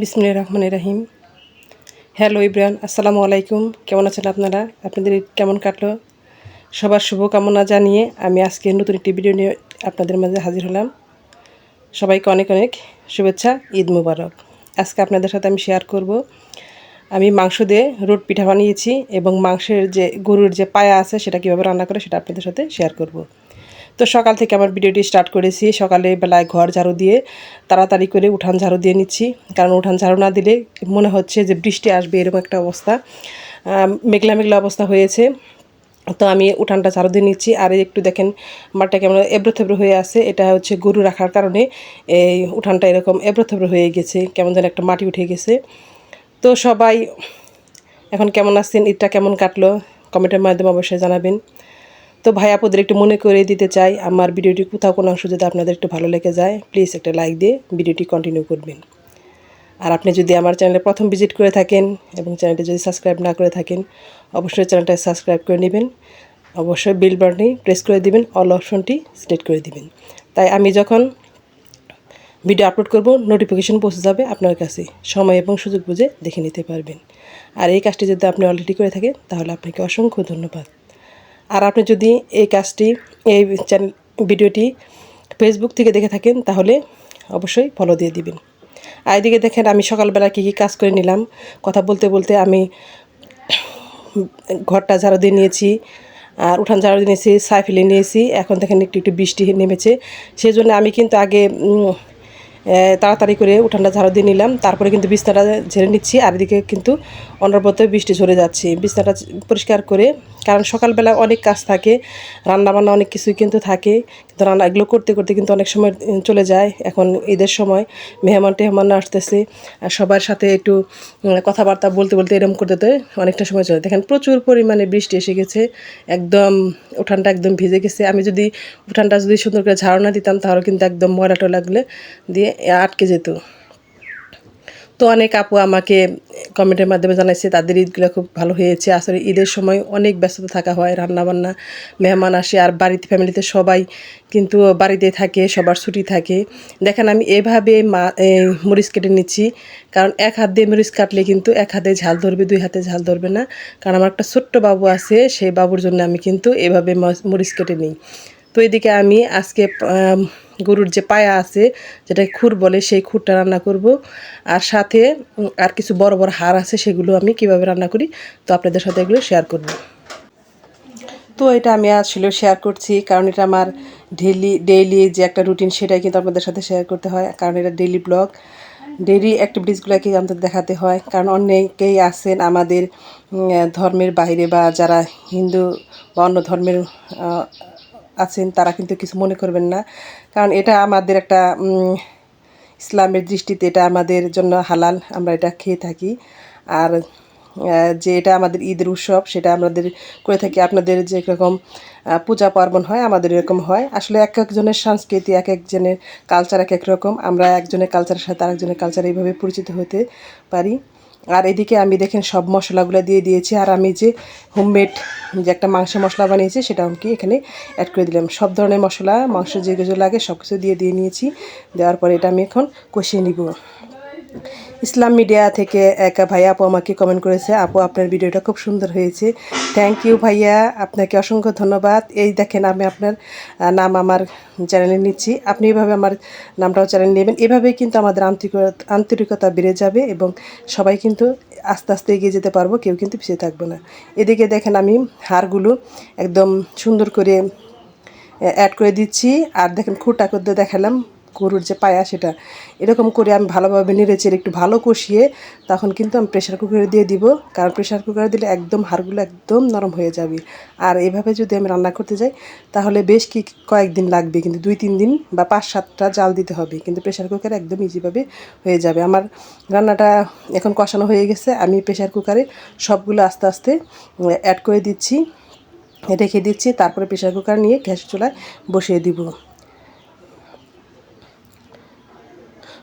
বিসমুল্লাহ রহমান রাহিম। হ্যালো ইব্রান, আসসালামু আলাইকুম। কেমন আছেন আপনারা? আপনাদের কেমন কাটলো? সবার শুভকামনা জানিয়ে আমি আজকে নতুন একটি ভিডিও নিয়ে আপনাদের মাঝে হাজির হলাম। সবাইকে অনেক অনেক শুভেচ্ছা, ঈদ মুবারক। আজকে আপনাদের সাথে আমি শেয়ার করব। আমি মাংস দিয়ে রোট পিঠা বানিয়েছি এবং মাংসের যে গরুর যে পায়া আছে সেটা কীভাবে রান্না করে সেটা আপনাদের সাথে শেয়ার করব। তো সকাল থেকে আমার ভিডিওটি স্টার্ট করেছি। সকালে বেলায় ঘর ঝাড়ু দিয়ে তাড়াতাড়ি করে উঠান ঝাড়ু দিয়ে নিচ্ছি। কারণ উঠান ঝাড়ু না দিলে মনে হচ্ছে যে বৃষ্টি আসবে এরকম একটা অবস্থা। মেঘলা মেঘলা অবস্থা হয়েছে। তো আমি উঠানটা ঝাড়ু দিয়ে নিচ্ছি। আর একটু দেখেন, মাঠটা কেমন এবড়ো থেবড়ো হয়ে আছে। এটা হচ্ছে গরু রাখার কারণে এই উঠানটা এরকম এবড়ো থেবড়ো হয়ে গেছে, কেমন যেন একটা মাটি উঠে গেছে। তো সবাই এখন কেমন আছেন? ঈদটা কেমন কাটলো? কমেন্টের মাধ্যমে অবশ্যই জানাবেন। তো ভাই আপুদের একটু মনে করে দিতে চাই, আমার ভিডিওটি কোথাও কোনো অংশ যদি আপনাদের একটু ভালো লেগে যায় প্লিজ একটা লাইক দিয়ে ভিডিওটি কন্টিনিউ করবেন। আর আপনি যদি আমার চ্যানেলে প্রথম ভিজিট করে থাকেন এবং চ্যানেলটি যদি সাবস্ক্রাইব না করে থাকেন, অবশ্যই চ্যানেলটা সাবস্ক্রাইব করে নেবেন। অবশ্যই বিল বাটনটি প্রেস করে দিবেন অল অপশনটি সিলেক্ট করে দিবেন। তাই আমি যখন ভিডিও আপলোড করব নোটিফিকেশন পৌঁছে যাবে আপনার কাছে। সময় এবং সুযোগ বুঝে দেখে নিতে পারবেন। আর এই কাজটি যদি আপনি অলরেডি করে থাকেন, তাহলে আপনাকে অসংখ্য ধন্যবাদ। আর আপনি যদি এই কাজটি, এই চ্যানেল, ভিডিওটি ফেসবুক থেকে দেখে থাকেন, তাহলে অবশ্যই ফলো দিয়ে দিবেন। আর এদিকে দেখেন, আমি সকালবেলা কী কী কাজ করে নিলাম। কথা বলতে বলতে আমি ঘরটা ঝাড়ু দিয়ে নিয়েছি, আর উঠান ঝাড়ু দিয়ে নিয়েছি, সাইফেলে নিয়েছি। এখন দেখেন একটু একটু বৃষ্টি নেমেছে। সেই জন্য আমি কিন্তু আগে তাড়াতাড়ি করে উঠানটা ঝাড়ু দিয়ে নিলাম। তারপরে কিন্তু বিছনাটা ঝেড়ে নিচ্ছি, আর এদিকে কিন্তু অনবরত বৃষ্টি ঝরে যাচ্ছে। বিছনাটা পরিষ্কার করে, কারণ সকালবেলা অনেক কাজ থাকে, রান্নাবান্না অনেক কিছুই কিন্তু থাকে, কিন্তু রান্না এগুলো করতে করতে কিন্তু অনেক সময় চলে যায়। এখন ঈদের সময় মেহমান টেহমান আসতেছে, আর সবার সাথে একটু কথাবার্তা বলতে বলতে এরকম করতে তো অনেকটা সময় চলে দেখেন প্রচুর পরিমাণে বৃষ্টি এসে গেছে, একদম উঠানটা একদম ভিজে গেছে। আমি যদি উঠানটা যদি সুন্দর করে ঝাড়ু না দিতাম, তাহলে কিন্তু একদম ময়লা লাগলে দিয়ে আটকে যেত। তো অনেক আপু আমাকে কমেন্টের মাধ্যমে জানাইছে, তাদের ঈদগুলো খুব ভালো হয়েছে। আসলে ঈদের সময় অনেক ব্যস্ততা থাকা হয়, রান্নাবান্না, মেহমান আসে আর বাড়িতে ফ্যামিলিতে সবাই কিন্তু বাড়িতে থাকে, সবার ছুটি থাকে। দেখেন আমি এভাবে মা মরিচ কেটে নিচ্ছি, কারণ এক হাত দিয়ে মরিচ কাটলে কিন্তু এক হাতে ঝাল ধরবে, দুই হাতে ঝাল ধরবে না। কারণ আমার একটা ছোট্ট বাবু আছে, সেই বাবুর জন্য আমি কিন্তু এভাবে মরিচ কেটে নিই। তো এদিকে আমি আজকে গরুর যে পায়া আছে যেটা খুর বলে, সেই খুরটা রান্না করব। আর সাথে আর কিছু বড় বড় হাড় আছে, সেগুলো আমি কীভাবে রান্না করি, তো আপনাদের সাথে এগুলো শেয়ার করব। তো এটা আমি আসলে শেয়ার করছি, কারণ এটা আমার ডেইলি ডেইলি যে একটা রুটিন সেটাই কিন্তু আপনাদের সাথে শেয়ার করতে হয়। কারণ এটা ডেইলি ব্লগ ডেইলি অ্যাক্টিভিটিসগুলোকে আমাদের দেখাতে হয়। কারণ অনেকেই আছেন আমাদের ধর্মের বাইরে বা যারা হিন্দু বা অন্য ধর্মের আছেন, তারা কিন্তু কিছু মনে করবেন না। কারণ এটা আমাদের একটা ইসলামের দৃষ্টিতে এটা আমাদের জন্য হালাল, আমরা এটা খেয়ে থাকি। আর যে এটা আমাদের ঈদের উৎসব, সেটা আমাদের করে থাকি। আপনাদের যে রকম পূজা পার্বণ হয়, আমাদের এরকম হয়। আসলে এক একজনের সংস্কৃতি, এক একজনের কালচার এক এক রকম। আমরা একজনের কালচারের সাথে আরেকজনের কালচার এইভাবে পরিচিত হতে পারি। আর এদিকে আমি দেখেন সব মশলাগুলো দিয়ে দিয়েছি। আর আমি যে হোমমেড যে একটা মাংস মশলা বানিয়েছি সেটা আমি এখানে অ্যাড করে দিলাম। সব ধরনের মশলা, মাংস যে কিছু লাগে সব কিছু দিয়ে দিয়ে নিয়েছি। দেওয়ার পরে এটা আমি এখন কষিয়ে নিব। ইসলাম মিডিয়া থেকে এক ভাইয়া আপু আমাকে কমেন্ট করেছে, আপু, আপনার ভিডিওটা খুব সুন্দর হয়েছে। থ্যাংক ইউ ভাইয়া, আপনাকে অসংখ্য ধন্যবাদ। এই দেখেন আমি আপনার নাম আমার চ্যানেলে নিচ্ছি। আপনি এভাবে আমার নামটাও চ্যানেল নেবেন। এভাবেই কিন্তু আমাদের আন্তরিকতা আন্তরিকতা বেড়ে যাবে এবং সবাই কিন্তু আস্তে আস্তে এগিয়ে যেতে পারব, কেউ কিন্তু পিছিয়ে থাকবে না। এদিকে দেখেন আমি হারগুলো একদম সুন্দর করে অ্যাড করে দিচ্ছি। আর দেখেন খুঁটা করতে দেখালাম। গরুর যে পায়া সেটা, এরকম করে আমি ভালোভাবে নেড়েচেড়ে একটু ভালো কষিয়ে তখন কিন্তু আমি প্রেশার কুকারে দিয়ে দিব। কারণ প্রেশার কুকারে দিলে একদম হাড়গুলো একদম নরম হয়ে যাবে। আর এভাবে যদি আমি রান্না করতে যাই, তাহলে বেশ কি কয়েকদিন লাগবে, কিন্তু দুই, তিন দিন বা পাঁচ, সাতটা জাল দিতে হবে। কিন্তু প্রেশার কুকারে একদম ইজিভাবে হয়ে যাবে। আমার রান্নাটা এখন কষানো হয়ে গেছে। আমি প্রেশার কুকারে সবগুলো আস্তে আস্তে অ্যাড করে দিচ্ছি, রেখে দিচ্ছি। তারপরে প্রেশার কুকার নিয়ে গ্যাস চুলায় বসিয়ে দিব।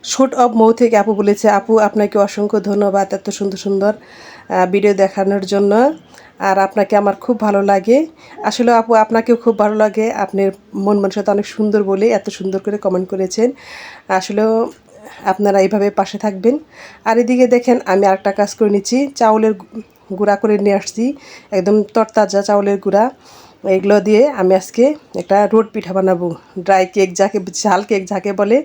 শুট অফ মৌ থেকে আপু বলেছে, আপু, আপনাকে অসংখ্য ধন্যবাদ এত সুন্দর সুন্দর ভিডিও দেখানোর জন্য। আর আপনাকে আমার খুব ভালো লাগে। আসলে আপু, আপনাকেও খুব ভালো লাগে। আপনার মন মানুষতা অনেক সুন্দর বলে এত সুন্দর করে কমেন্ট করেছেন। আসলেও আপনারা এইভাবে পাশে থাকবেন। আর এদিকে দেখেন, আমি আরেকটা কাজ করে নিচ্ছি। চাউলের গুঁড়া করে নিয়ে আসছি। একদম তরতাজা চাউলের গুঁড়া। এগুলো দিয়ে আমি আজকে একটা রোড পিঠা বানাবো। ড্রাই কেক যাকে, ঝাল কেক যাকে বলে,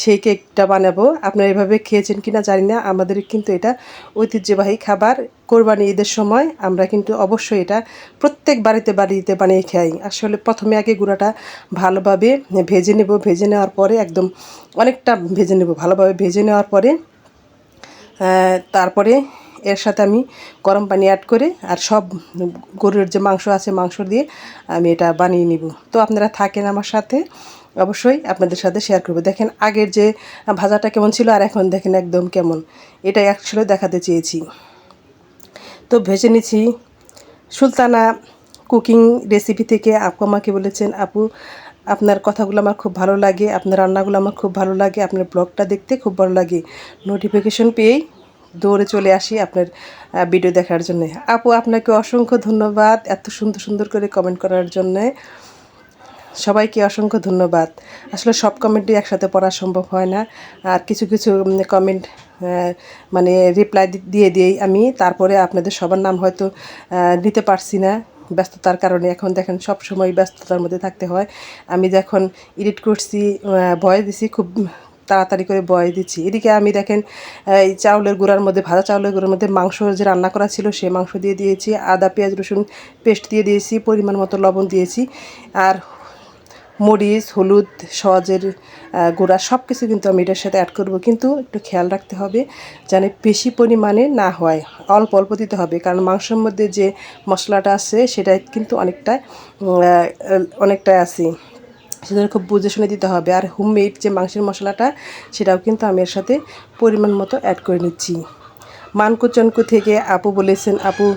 সেই কেকটা বানাবো। আপনারা এভাবে খেয়েছেন কি না জানি না। আমাদের কিন্তু এটা ঐতিহ্যবাহী খাবার। কোরবানি ঈদের সময় আমরা কিন্তু অবশ্যই এটা প্রত্যেক বাড়িতে বাড়িতে বানিয়ে খাই। আসলে প্রথমে আগে গুঁড়াটা ভালোভাবে ভেজে নেব। ভেজে নেওয়ার পরে একদম অনেকটা ভেজে নেব। ভালোভাবে ভেজে নেওয়ার পরে তারপরে এর সাথে আমি গরম পানি অ্যাড করে আর সব গরুর যে মাংস আছে মাংস দিয়ে আমি এটা বানিয়ে নিব। তো আপনারা থাকেন আমার সাথে, অবশ্যই আপনাদের সাথে শেয়ার করব। দেখেন আগের যে ভাজাটা কেমন ছিল আর এখন দেখেন একদম কেমন। এটা অ্যাকচুয়ালি দেখাতে চেয়েছি। তো ভেজে নিচ্ছি সুলতানা কুকিং রেসিপি থেকে আপু আমাকে বলেছেন, আপু, আপনার কথাগুলো আমার খুব ভালো লাগে, আপনার রান্নাগুলো আমার খুব ভালো লাগে, আপনার ব্লগটা দেখতে খুব ভালো লাগে। নোটিফিকেশন পেয়েই দৌড়ে চলে আসি আপনার ভিডিও দেখার জন্য। আপু, আপনাকে অসংখ্য ধন্যবাদ এত সুন্দর সুন্দর করে কমেন্ট করার জন্যে। সবাইকে অসংখ্য ধন্যবাদ। আসলে সব কমেন্টই একসাথে পড়া সম্ভব হয় না। আর কিছু কিছু কমেন্ট মানে রিপ্লাই দিয়ে দিয়েই আমি। তারপরে আপনাদের সবার নাম হয়তো নিতে পারছি না। ব্যস্ততার কারণে এখন দেখেন সব সময় ব্যস্ততার মধ্যে থাকতে হয়। আমি যখন এডিট করছি ভয় দিছি, খুব তাড়াতাড়ি করে বয় দিচ্ছি। এদিকে আমি দেখেন এই চাউলের গুঁড়ার মধ্যে ভাজা চাউলের গুঁড়ার মধ্যে মাংস যে রান্না করা ছিল সেই মাংস দিয়ে দিয়েছি। আদা পেঁয়াজ রসুন পেস্ট দিয়ে দিয়েছি পরিমাণ মতো লবণ দিয়েছি। আর মরিচ হলুদ আহ, গুঁড়া সব কিছু কিন্তু আমি এটার সাথে অ্যাড করব। কিন্তু একটু খেয়াল রাখতে হবে যেন বেশি পরিমাণে না হয় অল্প অল্প দিতে হবে। কারণ মাংসের মধ্যে যে মশলাটা আছে সেটা কিন্তু অনেকটা উম, আহ, অনেকটা আছে। সেজন্য খুব বুঝে শুনে দিতে হবে। আর হোমমেড যে মাংসের মশলাটা, সেটাও কিন্তু আমি এর সাথে পরিমাণ মতো অ্যাড করে নিচ্ছি। মানকুচনকু থেকে আপু বলেছেন, আপু,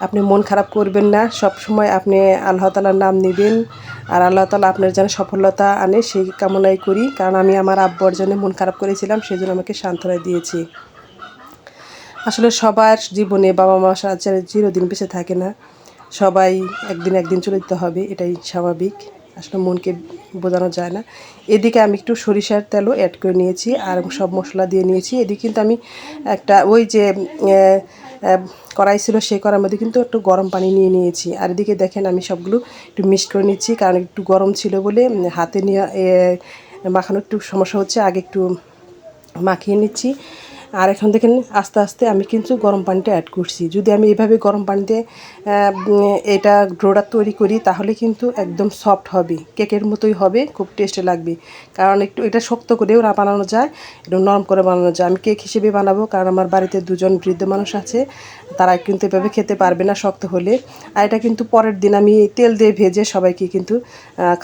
আপনি মন খারাপ করবেন না। সব সময় আপনি আল্লাহ তালার নাম নেবেন। আর আল্লাহ তালা আপনার যেন সফলতা আনে, সেই কামনাই করি। কারণ আমি আমার আব্বর জন্য মন খারাপ করেছিলাম সেই জন্য আমাকে সান্ত্বনা দিয়েছি। আসলে সবার জীবনে বাবা মা সাথে চিরদিন বেঁচে থাকে না। সবাই একদিন একদিন চলে যেতে হবে, এটাই স্বাভাবিক। আসলে মনকে বোঝানো যায় না। এদিকে আমি একটু সরিষার তেলও অ্যাড করে নিয়েছি আর সব মশলা দিয়ে নিয়েছি। এদিকে কিন্তু আমি একটা ওই যে কড়াই ছিল সেই কড়ার মধ্যে কিন্তু একটু গরম পানি নিয়ে নিয়েছি। আর এদিকে দেখেন আমি সবগুলো একটু মিক্স করে নিচ্ছি কারণ একটু গরম ছিল বলে হাতে নিয়ে এ, মাখানোর একটু সমস্যা হচ্ছে। আগে একটু মাখিয়ে নিচ্ছি। আর এখন দেখেন আস্তে আস্তে আমি কিন্তু গরম পানিটা অ্যাড করছি। যদি আমি এভাবে গরম পানিতে এটা ডোটা তৈরি করি, তাহলে কিন্তু একদম সফট হবে। কেকের মতোই হবে, খুব টেস্টে লাগবে। কারণ একটু এটা শক্ত করেও না বানানো যায়, একটু নরম করে বানানো যায়। আমি কেক হিসেবে বানাবো, কারণ আমার বাড়িতে দুজন বৃদ্ধ মানুষ আছে, তারা কিন্তু এভাবে খেতে পারবে না শক্ত হলে। আর এটা কিন্তু পরের দিন আমি তেল দিয়ে ভেজে সবাইকে কিন্তু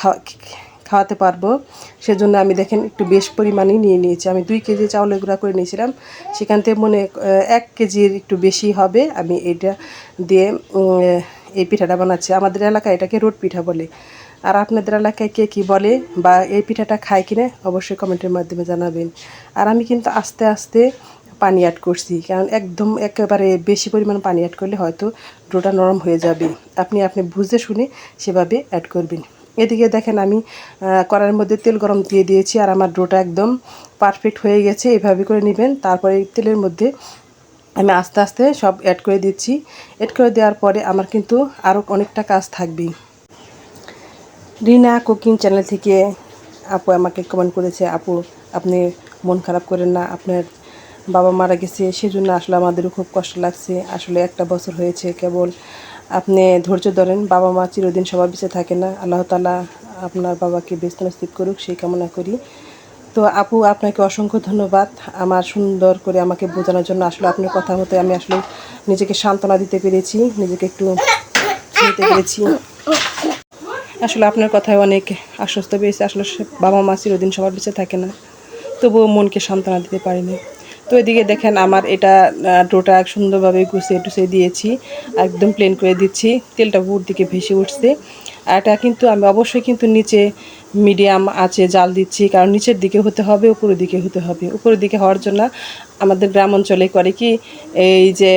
খাওয়া খাওয়াতে পারব। সেজন্য আমি দেখেন একটু বেশ পরিমাণেই নিয়ে নিয়েছি। আমি দুই কেজি চাউলের গুঁড়া করে নিয়েছিলাম। সেখান থেকে মনে এক কেজির একটু বেশি হবে। আমি এটা দিয়ে এই পিঠাটা বানাচ্ছি। আমাদের এলাকায় এটাকে রোড পিঠা বলে। আর আপনাদের এলাকায় কে কী বলে বা এই পিঠাটা খায় কিনা অবশ্যই কমেন্টের মাধ্যমে জানাবেন। আর আমি কিন্তু আস্তে আস্তে পানি অ্যাড করছি। কারণ একদম একেবারে বেশি পরিমাণ পানি অ্যাড করলে হয়তো ডোটা নরম হয়ে যাবে। আপনি আপনি বুঝে শুনে সেভাবে অ্যাড করবেন। এদিকে দেখেন আমি কড়াইয়ের মধ্যে তেল গরম দিয়ে দিয়েছি আর আমার ডোটা একদম পারফেক্ট হয়ে গেছে, এভাবে করে নেবেন। তারপরে তেলের মধ্যে আমি আস্তে আস্তে সব অ্যাড করে দিচ্ছি। অ্যাড করে দেওয়ার পরে আমার কিন্তু আরও অনেকটা কাজ থাকবে রিনা কুকিং চ্যানেল থেকে আপু আমাকে কমেন্ট করেছে, আপু, আপনি মন খারাপ করেন না, আপনার বাবা মারা গেছে, সেজন্য আসলে আমাদেরও খুব কষ্ট লাগছে। আসলে একটা বছর হয়েছে কেবল আপনি ধৈর্য ধরেন, বাবা মা চিরদিন সবার বেঁচে থাকে না। আল্লাহ তালা আপনার বাবাকে ব্যস্ত নসিব করুক, সেই কামনা করি। তো আপু, আপনাকে অসংখ্য ধন্যবাদ আমার সুন্দর করে আমাকে বোঝানোর জন্য। আসলে আপনার কথা মতো আমি আসলে নিজেকে সান্ত্বনা দিতে পেরেছি, নিজেকে একটু নিতে পেরেছি। আসলে আপনার কথায় অনেক আশ্বস্ত পেয়েছে। আসলে বাবা মা চিরদিন সবার বেঁচে থাকে না, তবুও মনকে সান্ত্বনা দিতে পারিনি। তো এদিকে দেখেন আমার এটা ডোটা সুন্দরভাবে গুছিয়ে টুছিয়ে দিয়েছি, একদম প্লেন করে দিচ্ছি, তেলটা উপর দিকে ভেসে উঠছে। আর এটা কিন্তু আমি অবশ্যই কিন্তু নিচে মিডিয়াম আছে জাল দিচ্ছি, কারণ নিচের দিকে হতে হবে, উপরের দিকে হতে হবে। উপরের দিকে হওয়ার জন্য আমাদের গ্রাম অঞ্চলে করে কি, এই যে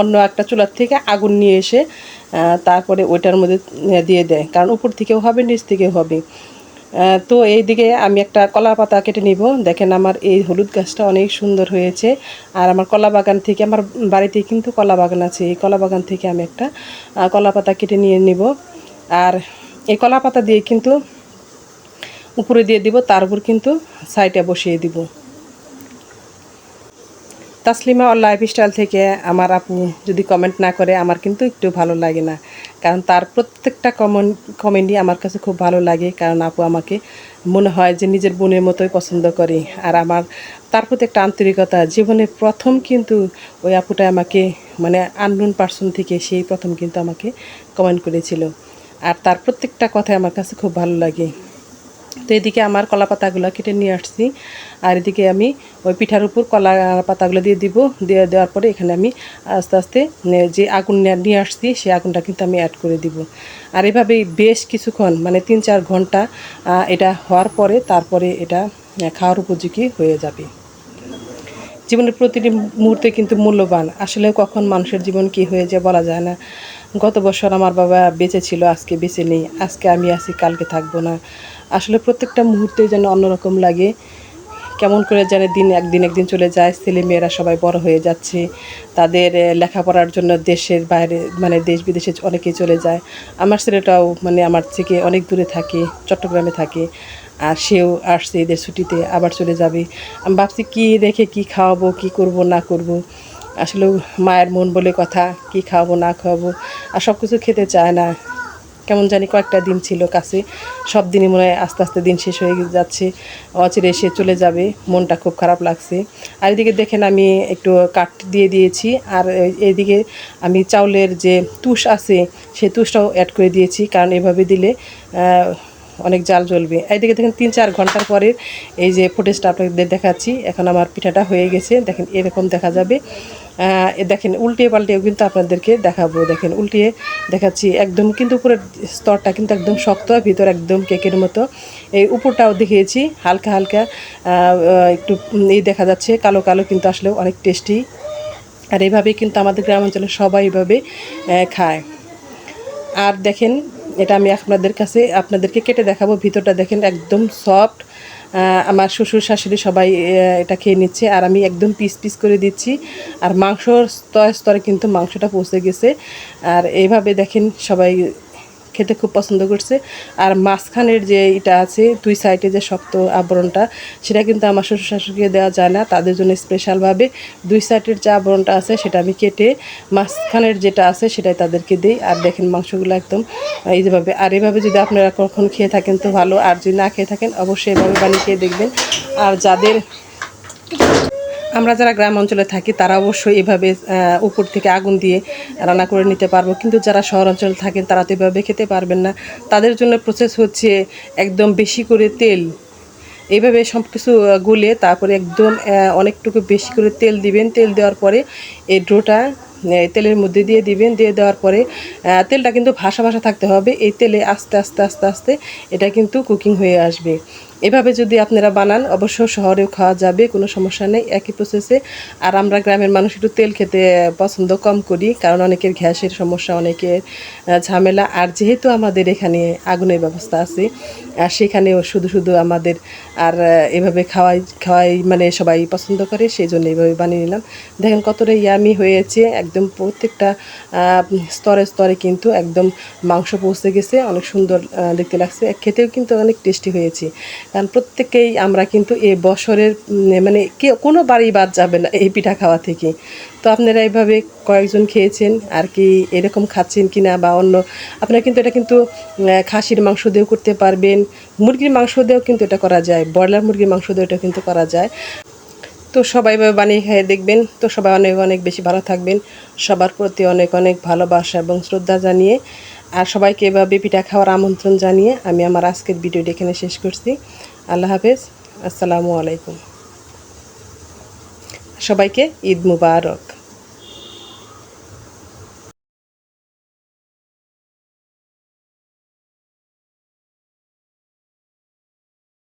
অন্য একটা চুলার থেকে আগুন নিয়ে এসে তারপরে ওইটার মধ্যে দিয়ে দেয়। কারণ উপর থেকেও হবে, নিচ থেকেও হবে। আহ, এই দিকে আমি একটা কলা পাতা কেটে নিব। দেখেন আমার এই হলুদ গাছটা অনেক সুন্দর হয়েছে। আর আমার কলা বাগান থেকে আমার বাড়িতে কিন্তু কলা বাগান আছে। এই কলা বাগান থেকে আমি একটা কলা পাতা কেটে নিয়ে নিব। আর এই কলা পাতা দিয়ে কিন্তু উপরে দিয়ে দিব তার উপর কিন্তু সাইডে বসিয়ে দিব। তাসলিমা অল লাইফস্টাইল থেকে আমার আপু যদি কমেন্ট না করে, আমার কিন্তু একটু ভালো লাগে না। কারণ তার প্রত্যেকটা কমেন্ট কমেন্টই আমার কাছে খুব ভালো লাগে। কারণ আপু আমাকে মনে হয় যে নিজের বোনের মতোই পছন্দ করে। আর আমার, তার প্রতি একটা আন্তরিকতা, জীবনে প্রথম কিন্তু ওই আপুটা আমাকে মানে আননোন পার্সন থেকে সেই প্রথম কিন্তু আমাকে কমেন্ট করেছিল। আর তার প্রত্যেকটা কথাই আমার কাছে খুব ভালো লাগে। তো এদিকে আমার কলা পাতাগুলো কেটে নিয়ে আসছি। আর এদিকে আমি ওই পিঠার উপর কলা পাতাগুলো দিয়ে দিব। দিয়ে দেওয়ার পরে এখানে আমি আস্তে আস্তে যে আগুন নিয়ে- আসছি সেই আগুনটা কিন্তু আমি অ্যাড করে দিব। আর এভাবেই বেশ কিছুক্ষণ মানে তিন চার ঘণ্টা এটা হওয়ার পরে তারপরে এটা খাওয়ার উপযোগী হয়ে যাবে। জীবনের প্রতিটি মুহূর্তে কিন্তু মূল্যবান। আসলে কখন মানুষের জীবন কি হয়ে যায় বলা যায় না। গত বছর আমার বাবা বেঁচে ছিল, আজকে বেঁচে নেই। আজকে আমি আছি, কালকে থাকব না। আসলে প্রত্যেকটা মুহূর্তে যেন অন্যরকম লাগে। কেমন করে যেন দিন একদিন একদিন চলে যায় ছেলে মেয়েরা সবাই বড় হয়ে যাচ্ছে, তাদের লেখাপড়ার জন্য দেশের বাইরে মানে দেশ বিদেশে অনেকেই চলে যায়। আমার ছেলেটাও মানে আমার থেকে অনেক দূরে থাকে, চট্টগ্রামে থাকে, আর সেও আসছে এদের ছুটিতে, আবার চলে যাবে। আমি ভাবছি কী রেখে কি খাওয়াবো, কি করব, না করব। আসলে মায়ের মন বলে কথা, কি খাওয়াবো, না খাওয়াবো, আর সব কিছু খেতে চায় না। কেমন জানি কয়েকটা দিন ছিল কাছে। সব দিনই মনে হয় আস্তে আস্তে দিন শেষ হয়ে যাচ্ছে। অচিরে এসে চলে যাবে, মনটা খুব খারাপ লাগছে। আর এদিকে দেখেন আমি একটু কাঠ দিয়ে দিয়েছি, আর এদিকে আমি চাউলের যে তুষ আছে, সেই তুষটাও অ্যাড করে দিয়েছি, কারণ এভাবে দিলে অনেক জাল জ্বলবে। এইদিকে দেখেন তিন চার ঘণ্টার পরে এই যে ফুটেজটা আপনাদের দেখাচ্ছি, এখন আমার পিঠাটা হয়ে গেছে। দেখেন এরকম দেখা যাবে। দেখেন, উল্টিয়ে পাল্টিয়েও কিন্তু আপনাদেরকে দেখাবো। দেখেন, উল্টিয়ে দেখাচ্ছি একদম কিন্তু উপরের স্তরটা কিন্তু একদম শক্ত, ভিতর একদম কেকের মতো। এই উপরটাও দেখিয়েছি, হালকা হালকা একটু এই দেখা যাচ্ছে, কালো কালো কিন্তু আসলেও অনেক টেস্টি। আর এইভাবেই কিন্তু আমাদের গ্রামাঞ্চলে সবাই এইভাবে খায়। আর দেখেন, এটা আমি আপনাদের কাছে, আপনাদেরকে কেটে দেখাবো, ভিতরটা দেখেন একদম সফট আমার শ্বশুর শাশুড়ি সবাই এটা খেয়ে নিচ্ছে। আর আমি একদম পিস পিস করে দিচ্ছি। আর মাংসর স্তরে স্তরে কিন্তু মাংসটা পৌঁছে গেছে। আর এইভাবে দেখেন সবাই খেতে খুব পছন্দ করছে। আর মাঝখানের যে এটা আছে, দুই সাইডে যে শক্ত আবরণটা, সেটা কিন্তু আমার শ্বশুর শাশুড়িকে দেওয়া যায় না। তাদের জন্য স্পেশালভাবে দুই সাইডের যে আবরণটা আছে, সেটা আমি কেটে মাঝখানের যেটা আছে, সেটাই তাদেরকে দিই। আর দেখেন মাংসগুলো একদম, এই যেভাবে। আর এভাবে যদি আপনারা কখন খেয়ে থাকেন তো ভালো। আর যদি না খেয়ে থাকেন, অবশ্যই এভাবে বানিয়ে খেয়ে দেখবেন। আর যাদের আমরা যারা গ্রাম অঞ্চলে থাকি, তারা অবশ্যই এভাবে উপর থেকে আগুন দিয়ে রান্না করে নিতে পারব। কিন্তু যারা শহর অঞ্চলে থাকেন, তারা তো এভাবে খেতে পারবেন না। তাদের জন্য প্রসেস হচ্ছে একদম বেশি করে তেল। এইভাবে সব কিছু গুলে তারপরে একদম অনেকটুকু বেশি করে তেল দিবেন। তেল দেওয়ার পরে এই ডোটা তেলের মধ্যে দিয়ে দিবেন। দিয়ে দেওয়ার পরে তেলটা কিন্তু ভাসা ভাসা থাকতে হবে। এই তেলে আস্তে আস্তে আস্তে আস্তে এটা কিন্তু কুকিং হয়ে আসবে। এভাবে যদি আপনারা বানান, অবশ্য শহরেও খাওয়া যাবে, কোনো সমস্যা নেই, একই প্রসেসে আর আমরা গ্রামের মানুষ একটু তেল খেতে পছন্দ কম করি, কারণ অনেকের গ্যাসের সমস্যা, অনেকের ঝামেলা। আর যেহেতু আমাদের এখানে আগুনের ব্যবস্থা আছে, আর সেখানেও শুধু শুধু আমাদের আর এভাবে খাওয়াই খাওয়াই মানে সবাই পছন্দ করে সেই জন্য এইভাবে বানিয়ে নিলাম। দেখেন কতটা ইয়ামি হয়েছে, একদম প্রত্যেকটা স্তরে স্তরে কিন্তু একদম মাংস পৌঁছে গেছে, অনেক সুন্দর দেখতে লাগছে। খেতেও কিন্তু অনেক টেস্টি হয়েছে। কারণ প্রত্যেকেই আমরা কিন্তু এ বছরের মানে কে কোনো বাড়ি বাদ যাবে না এই পিঠা খাওয়া থেকে। তো আপনারা এইভাবে কয়েকজন খেয়েছেন, আর কি এরকম খাচ্ছেন কি না বা অন্য, আপনারা কিন্তু এটা কিন্তু খাসির মাংস দিয়েও করতে পারবেন, মুরগির মাংস দিয়েও কিন্তু এটা করা যায়, ব্রয়লার মুরগির মাংস দিয়েও এটা কিন্তু করা যায়। তো সবাই বানিয়ে খেয়ে দেখবেন, তো সবাই অনেক অনেক বেশি ভালো থাকবেন। সবার প্রতি অনেক অনেক ভালোবাসা এবং শ্রদ্ধা জানিয়ে আর সবাইকে এভাবে পিঠা খাওয়ার আমন্ত্রণ জানিয়ে আমি আমার আজকের ভিডিওটি এখানে শেষ করছি। আল্লাহ হাফেজ। আসসালামু আলাইকুম। সবাইকে ঈদ মুবারক।